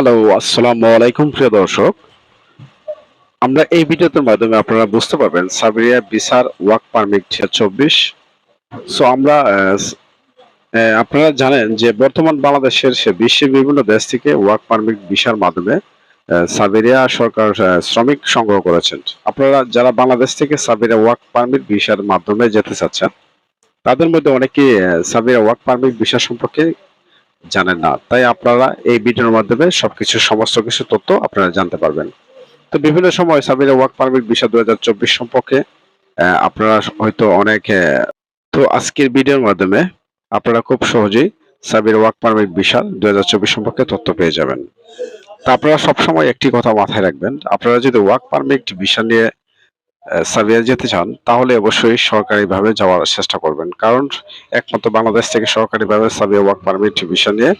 Hello আসসালামু আলাইকুম, প্রিয় দর্শক। আমরা এই ভিডিওতে মাধ্যমে আপনারা বুঝতে পারবেন সাবেরিয়া বিসার ওয়ার্ক পারমিট চব্বিশ। সো আমরা আপনারা জানেন যে বর্তমান বাংলাদেশের সে বিশ্বের বিভিন্ন দেশ থেকে ওয়ার্ক পারমিট ভিসার মাধ্যমে সাবেরিয়া সরকার শ্রমিক সংগ্রহ করেছেন। আপনারা যারা বাংলাদেশ থেকে সাবেরিয়া ওয়ার্ক পারমিট ভিসার মাধ্যমে যেতে চাচ্ছেন, তাদের মধ্যে অনেকে সাবেরিয়া ওয়ার্ক পারমিট ভিসা সম্পর্কে জানেন না। তাই আপনারা এই ভিডিওর মাধ্যমে সবকিছু, সমস্ত কিছু তথ্য আপনারা জানতে পারবেন। তো বিভিন্ন সময় সাবিরা ওয়ার্ক পারমিট দুহাজার চব্বিশ সম্পর্কে আপনারা হয়তো অনেক তো আজকের ভিডিওর মাধ্যমে আপনারা খুব সহজেই সাবির ওয়ার্ক পারমিট হাজার চব্বিশ সম্পর্কে তথ্য পেয়ে যাবেন। তা আপনারা সবসময় একটি কথা মাথায় রাখবেন, আপনারা যদি ওয়ার্ক পারমিট ভিসা নিয়ে সাবিয়া যেতে চান, তাহলে অবশ্যই সরকারিভাবে যাওয়ার চেষ্টা করবেন। কারণ একমাত্র বাংলাদেশ থেকে সরকারিভাবে সাবিয়া ওয়ার্ক পারমিট ভিসা নিয়ে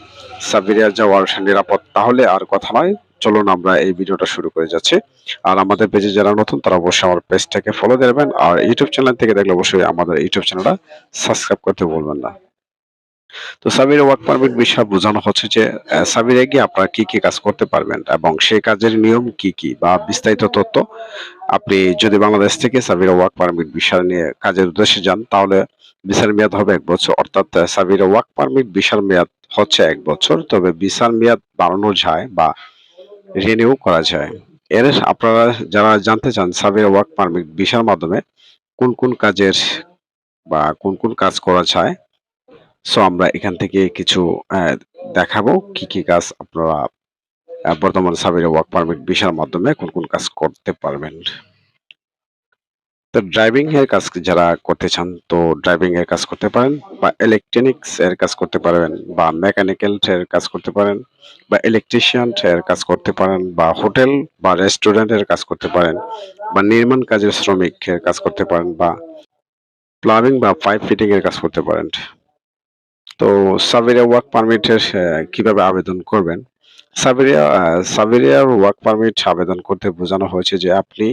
সাবিরিয়া যাওয়ার নিরাপদ, তাহলে আর কথা নয়। চলুন আমরা এই ভিডিওটা শুরু করে যাচ্ছি। আর আমাদের পেজে যারা নতুন, তারা অবশ্যই আমার পেজটাকে ফলো দেবেন আর ইউটিউব চ্যানেল থেকে দেখলে অবশ্যই আমাদের ইউটিউব চ্যানেলটা সাবস্ক্রাইব করতে ভুলবেন না। তো সাবির ওয়ার্ক পারমিট বিষয় বোঝানো হচ্ছে যে সাবিরে গিয়ে আপনারা কি কি কাজ করতে পারবেন এবং সেই কাজের নিয়ম কি কি বা বিস্তারিত তথ্য আপনি যদি বাংলাদেশ থেকে সাবিরা ওয়ার্ক পারমিট ভিসা নিয়ে কাজের উদ্দেশ্যে যান, তাহলে ভিসার মেয়াদ হবে এক বছর। অর্থাৎ সাবিরা ওয়ার্ক পারমিট ভিসার মেয়াদ হচ্ছে এক বছর, তবে ভিসার মেয়াদ বাড়ানো যায় বা রিনিউ করা যায়। এর আপনারা যারা জানতে চান সাবিরা ওয়ার্ক পারমিট ভিসার মাধ্যমে কোন কোন কাজের বা কোন কোন কাজ করা যায় সো আমরা এখান থেকে কিছু দেখাবো কি কি কাজ আপনারা বর্তমান সাবিরা ওয়ার্ক পারমিট ভিসার মাধ্যমে কোন কোন কাজ করতে পারবেন। তো ড্রাইভিং এর কাজ যারা করতে চান, তো ড্রাইভিং এর কাজ করতে পারেন বা ইলেকট্রনিক্স এর কাজ করতে পারেন বা মেকানিক্যাল এর কাজ করতে পারেন বা ইলেকট্রিশিয়ান এর কাজ করতে পারেন বা হোটেল বা রেস্টুরেন্টের কাজ করতে পারেন বা নির্মাণ কাজের শ্রমিক এর কাজ করতে পারেন বা প্লাবিং বা পাইপ ফিটিং এর কাজ করতে পারেন। তো সাবেরিয়া ওয়ার্ক পারমিটের কীভাবে আবেদন করবেন? সাবেরিয়া সাবেরিয়ার ওয়ার্ক পারমিট আবেদন করতে বোঝানো হয়েছে যে আপনি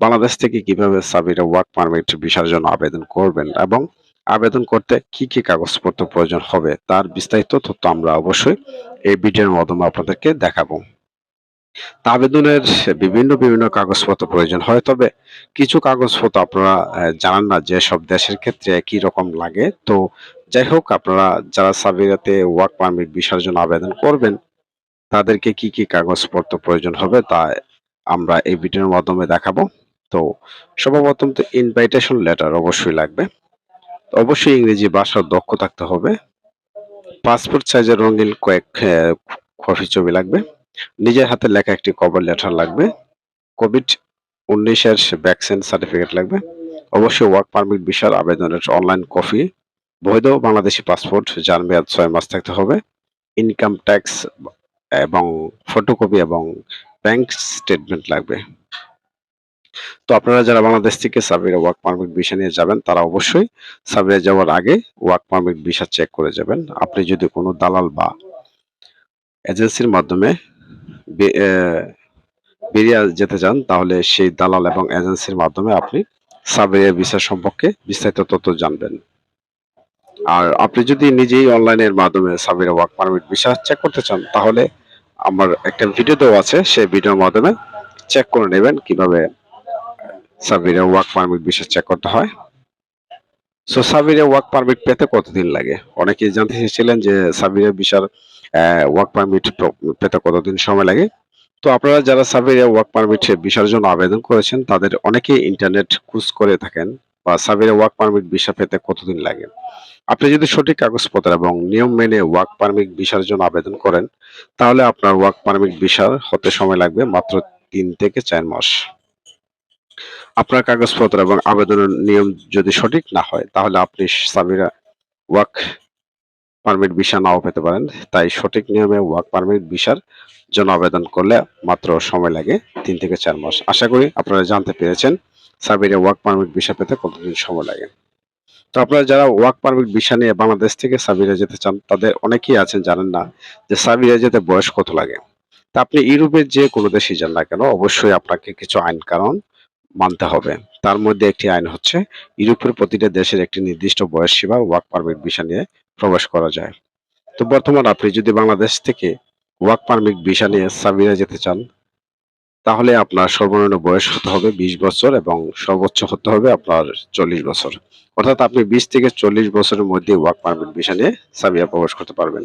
বাংলাদেশ থেকে কীভাবে সাবেরিয়া ওয়ার্ক পারমিট ভিসার জন্য আবেদন করবেন এবং আবেদন করতে কি কি কাগজপত্র প্রয়োজন হবে তার বিস্তারিত তথ্য আমরা অবশ্যই এই ভিডিওর মাধ্যমে আপনাদেরকে দেখাবো। আবেদনের বিভিন্ন বিভিন্ন কাগজপত্র প্রয়োজন হয়, তবে কিছু কাগজপত্র আপনারা জানান না যে সব দেশের ক্ষেত্রে একই রকম লাগে। তো যাই হোক, আপনারা যারা সাবিরাতে ওয়ার্ক পারমিট ভিসার জন্য আবেদন করবেন, তাদেরকে কি কি কাগজপত্র প্রয়োজন হবে তা আমরা এই ভিডিওর মাধ্যমে দেখাবো। তো সর্বপ্রথম তো ইনভাইটেশন লেটার অবশ্যই লাগবে। অবশ্যই ইংরেজি ভাষার দক্ষ থাকতে হবে। পাসপোর্ট সাইজের রঙিন কয়েক কপি ছবি লাগবে। নিজের হাতে লেখা একটি কভার লেটার লাগবে। কোভিড উনিশের ভ্যাকসিন সার্টিফিকেট লাগবে। অবশ্যই ওয়ার্ক পারমিট ভিসার আবেদনের অনলাইন কপি বৈধ বাংলাদেশি পাসপোর্ট যার মেয়াদ ছয় মাস থাকতে হবে। ইনকাম ট্যাক্স এবং ফটোকপি এবং ব্যাংক স্টেটমেন্ট লাগবে। তো আপনারা যারা বাংলাদেশ থেকে সাবিরা ওয়ার্ক পারমিট ভিসা নিয়ে যাবেন, তারা অবশ্যই সাবিরা যাওয়ার আগে ওয়ার্ক পারমিট ভিসা চেক করে যাবেন। আপনি যদি কোনো দালাল বা এজেন্সির মাধ্যমে বেরিয়ে যেতে চান, তাহলে সেই দালাল এবং এজেন্সির মাধ্যমে আপনি সাবিরা ভিসা সম্পর্কে বিস্তারিত তথ্য জানবেন। আর আপনি যদি নিজেই অনলাইনের মাধ্যমে সাবিরা ওয়ার্ক পারমিট ভিসা চেক করতে চান, তাহলে আমার একটা ভিডিও দেওয়া আছে, সেই ভিডিওর মাধ্যমে চেক করে নেবেন কীভাবে সাবিরা ওয়ার্ক পারমিট ভিসা চেক করতে হয়। সো সাবিরা ওয়ার্ক পারমিট পেতে কতদিন লাগে? অনেকেই জানতে চেয়েছিলেন যে সাবিরা ভিসার ওয়ার্ক পারমিট পেতে কতদিন সময় লাগে? তো আপনারা যারা সাবিরা ওয়ার্ক পারমিট ভিসার জন্য আবেদন করেছেন, তাদের অনেকেই ইন্টারনেট খুঁজ করে থাকেন। বা সাবিরা ওয়ার্ক পারমিট ভিসা পেতে কতদিন লাগে? আপনি যদি সঠিক কাগজপত্র এবং নিয়ম মেনে ওয়ার্ক পারমিট ভিসার জন্য আবেদন করেন, তাহলে আপনার ওয়ার্ক পারমিট ভিসার হতে সময় লাগবে মাত্র তিন থেকে চার মাস। আপনার কাগজপত্র এবং আবেদনের নিয়ম যদি সঠিক না হয়, তাহলে আপনি সাবিরা ওয়ার্ক পারমিট ভিসা নাও পেতে পারেন। তাই সঠিক নিয়মে ওয়ার্ক পারমিট ভিসার জন্য আবেদন করলে মাত্র সময় লাগে তিন থেকে চার মাস। আশা করি আপনারা জানতে পেরেছেন। সাবিরা ওয়ার্ক পারমিট ভিসা পেতে কতদিন সময় লাগে? তো আপনারা যারা ওয়ার্ক পারমিট ভিসা নিয়ে বাংলাদেশ থেকে সাবিরা যেতে চান, তাদের অনেকেই আছেন জানেন না যে সাবিরা যেতে বয়স কত লাগে। তা আপনি ইউরোপের যে কোনো দেশে যান না কেন, অবশ্যই আপনাকে কিছু আইন কারণ মানতে হবে। তার মধ্যে একটি আইন হচ্ছে ইউরোপের প্রতিটা দেশের একটি নির্দিষ্ট বয়স সীমা ওয়ার্ক পারমিট ভিসা নিয়ে প্রবেশ করা যায়। তো বর্তমান আপনি যদি বাংলাদেশ থেকে ওয়ার্ক পারমিট ভিসা নিয়ে সাবিরা যেতে চান তাহলে আপনার সর্বনিম্ন বয়স হতে হবে বিশ বছর এবং সর্বোচ্চ হতে হবে আপনার চল্লিশ বছর। অর্থাৎ আপনি বিশ থেকে চল্লিশ বছরের মধ্যে ওয়ার্ক পারমিট ভিসা নিয়ে সাবিয়া প্রবেশ করতে পারবেন।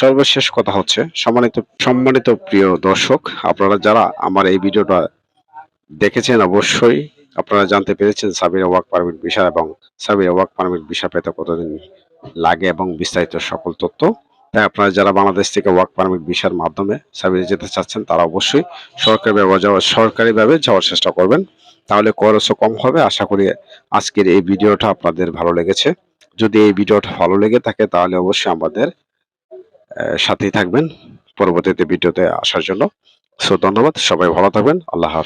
সর্বশেষ কথা হচ্ছে, সম্মানিত সম্মানিত প্রিয় দর্শক, আপনারা যারা আমার এই ভিডিওটা দেখেছেন অবশ্যই আপনারা জানতে পেরেছেন সাবিরা ওয়ার্ক পারমিট ভিসা এবং সাবিরা ওয়ার্ক পারমিট ভিসা পেতে কতদিন লাগে এবং বিস্তারিত সকল তথ্য। আপনারা যারা বাংলাদেশ থেকে ওয়ার্ক পারমিট ভিসার মাধ্যমে সাবিরে যেতে চাচ্ছেন, তারা অবশ্যই সরকারিভাবে যাওয়ার সরকারিভাবে যাওয়ার চেষ্টা করবেন। তাহলে খরচও কম হবে। আশা করি আজকের এই ভিডিওটা আপনাদের ভালো লেগেছে। যদি এই ভিডিওটা ভালো লেগে থাকে, তাহলে অবশ্যই আমাদের সাথেই থাকবেন পরবর্তীতে ভিডিওতে আসার জন্য। সো ধন্যবাদ। সবাই ভালো থাকবেন। আল্লাহ হাফেজ।